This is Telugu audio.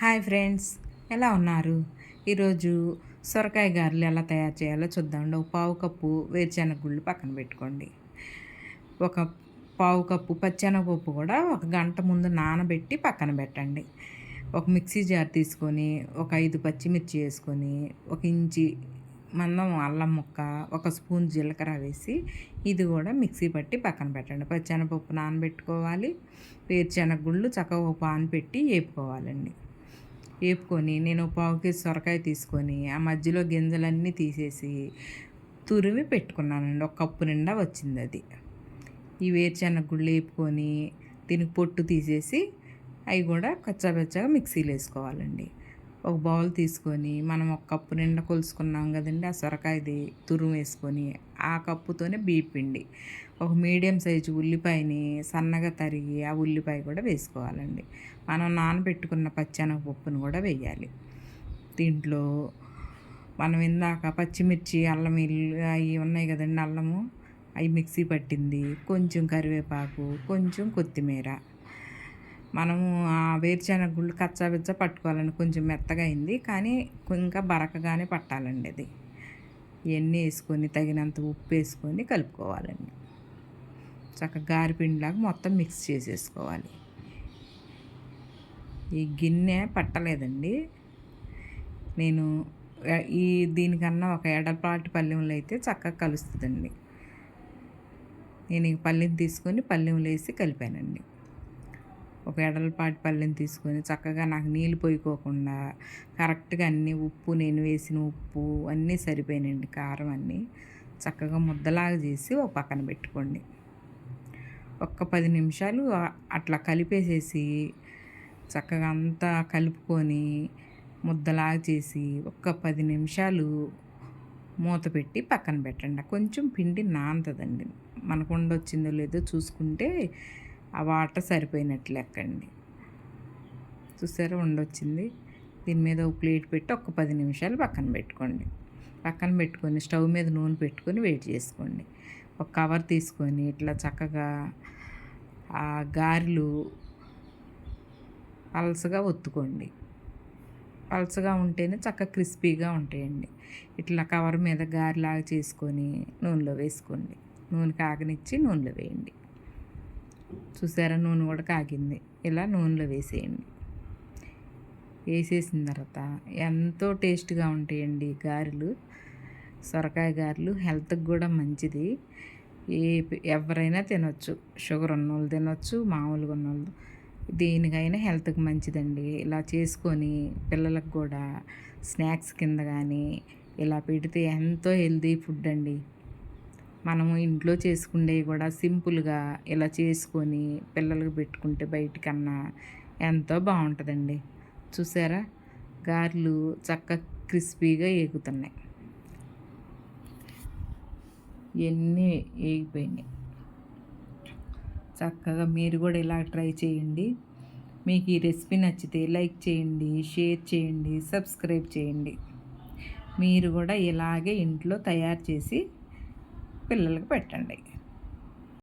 హాయ్ ఫ్రెండ్స్ ఎలా ఉన్నారు? ఈరోజు సొరకాయ గారెలు ఎలా తయారు చేయాలో చూద్దామండి ఒక పావు కప్పు వేరుశెనగ గుళ్ళు పక్కన పెట్టుకోండి. ఒక పావు కప్పు పచ్చెనగపప్పు కూడా ఒక గంట ముందు నానబెట్టి పక్కన పెట్టండి. ఒక మిక్సీ జార్ తీసుకొని ఒక ఐదు పచ్చిమిర్చి వేసుకొని ఒక ఇంచి మందం అల్లం ముక్క ఒక స్పూన్ జీలకర్ర వేసి ఇది కూడా మిక్సీ పట్టి పక్కన పెట్టండి. పచ్చెనపప్పు నానబెట్టుకోవాలి. వేరుశెనగ గుళ్ళు చక్కగా పాన్ పెట్టి వేపుకోవాలండి. వేపుకొని నేను పావు కేజీ సొరకాయ తీసుకొని ఆ మధ్యలో గింజలన్నీ తీసేసి తురిమి పెట్టుకున్నానండి. ఒక కప్పు నిండా వచ్చింది అది. ఈ వేరుశెనగ గుళ్ళు వేపుకొని దీనికి పొట్టు తీసేసి అవి కూడా కచ్చాబెచ్చగా మిక్సీలో వేసుకోవాలండి. ఒక బౌల్ తీసుకొని మనం ఒక కప్పు నిండా కొలుసుకున్నాం కదండి ఆ సొరకాయది తురుము వేసుకొని ఆ కప్పుతోనే బీపిండి ఒక మీడియం సైజు ఉల్లిపాయని సన్నగా తరిగి ఆ ఉల్లిపాయ కూడా వేసుకోవాలండి. మనం నానబెట్టుకున్న పచ్చెనగపప్పును కూడా వేయాలి. దీంట్లో మనం ఇందాక పచ్చిమిర్చి అల్లం ఇల్లు అవి ఉన్నాయి కదండి అల్లము అవి మిక్సీ పట్టింది కొంచెం కరివేపాకు కొంచెం కొత్తిమీర మనము ఆ వేరుశెనగ గుళ్ళు కచ్చాబిచ్చ పట్టుకోవాలండి కొంచెం మెత్తగా అయింది. కానీ ఇంకా బరకగానే పట్టాలండి అది. ఇవన్నీ వేసుకొని తగినంత ఉప్పు వేసుకొని కలుపుకోవాలండి. చక్కగా గారిపిండిలాగా మొత్తం మిక్స్ చేసేసుకోవాలి. ఈ గిన్నె పట్టలేదండి. నేను ఈ దీనికన్నా ఒక ఎడపాటి పల్లెంలో అయితే చక్కగా కలుస్తుందండి. నేను ఈ పల్లెని తీసుకొని పల్లెంలో వేసి కలిపానండి. ఒక ఎడలపాటి పళ్ళెని తీసుకొని చక్కగా నాకు నీళ్ళు పోయిపోకుండా కరెక్ట్గా అన్నీ ఉప్పు నేను వేసిన ఉప్పు అన్నీ సరిపోయినాయండి కారం అన్నీ చక్కగా ముద్దలాగా చేసి ఒక పక్కన పెట్టుకోండి. ఒక్క పది నిమిషాలు అట్లా కలిపేసేసి చక్కగా అంతా కలుపుకొని ముద్దలాగా చేసి ఒక్క పది నిమిషాలు మూత పెట్టి పక్కన పెట్టండి. కొంచెం పిండి నాంతదండి. మనకు ఉండొచ్చిందో లేదో చూసుకుంటే ఆ వాటర్ సరిపోయినట్లు లెక్కండి. చూసారా ఉండొచ్చింది. దీని మీద ఒక ప్లేట్ పెట్టి ఒక పది నిమిషాలు పక్కన పెట్టుకోండి. పక్కన పెట్టుకొని స్టవ్ మీద నూనె పెట్టుకొని వెయిట్ చేసుకోండి. ఒక కవర్ తీసుకొని ఇట్లా చక్కగా ఆ గారెలు పలసగా ఒత్తుకోండి. పలసగా ఉంటేనే చక్కగా క్రిస్పీగా ఉంటాయండి. ఇట్లా కవర్ మీద గారెలాగా చేసుకొని నూనెలో వేసుకోండి. నూనె కాగనిచ్చి నూనెలో వేయండి. చూసారా? నూనె కూడా కాగింది. ఇలా నూనెలో వేసేయండి. వేసేసిన తర్వాత ఎంతో టేస్ట్గా ఉంటాయండి గారెలు. సొరకాయ గారెలు హెల్త్కి కూడా మంచిది. ఏ ఎవరైనా తినొచ్చు. షుగర్ ఉన్నోళ్ళు తినొచ్చు మామూలుగా ఉన్నోళ్ళు. దేనికైనా హెల్త్కి మంచిదండి. ఇలా చేసుకొని పిల్లలకు కూడా స్నాక్స్ కింద కానీ ఇలా పెడితే ఎంతో హెల్తీ ఫుడ్ అండి. మనము ఇంట్లో చేసుకునేవి కూడా సింపుల్గా ఇలా చేసుకొని పిల్లలకు పెట్టుకుంటే బయటికన్నా ఎంతో బాగుంటుందండి చూసారా? గారెలు చక్క క్రిస్పీగా ఏగుతున్నాయి. ఇవన్నీ ఏగిపోయినాయి. చక్కగా మీరు కూడా ఇలా ట్రై చేయండి. మీకు ఈ రెసిపీ నచ్చితే లైక్ చేయండి షేర్ చేయండి సబ్స్క్రైబ్ చేయండి. మీరు కూడా ఇలాగే ఇంట్లో తయారు చేసి పిల్లలకు పెట్టండి.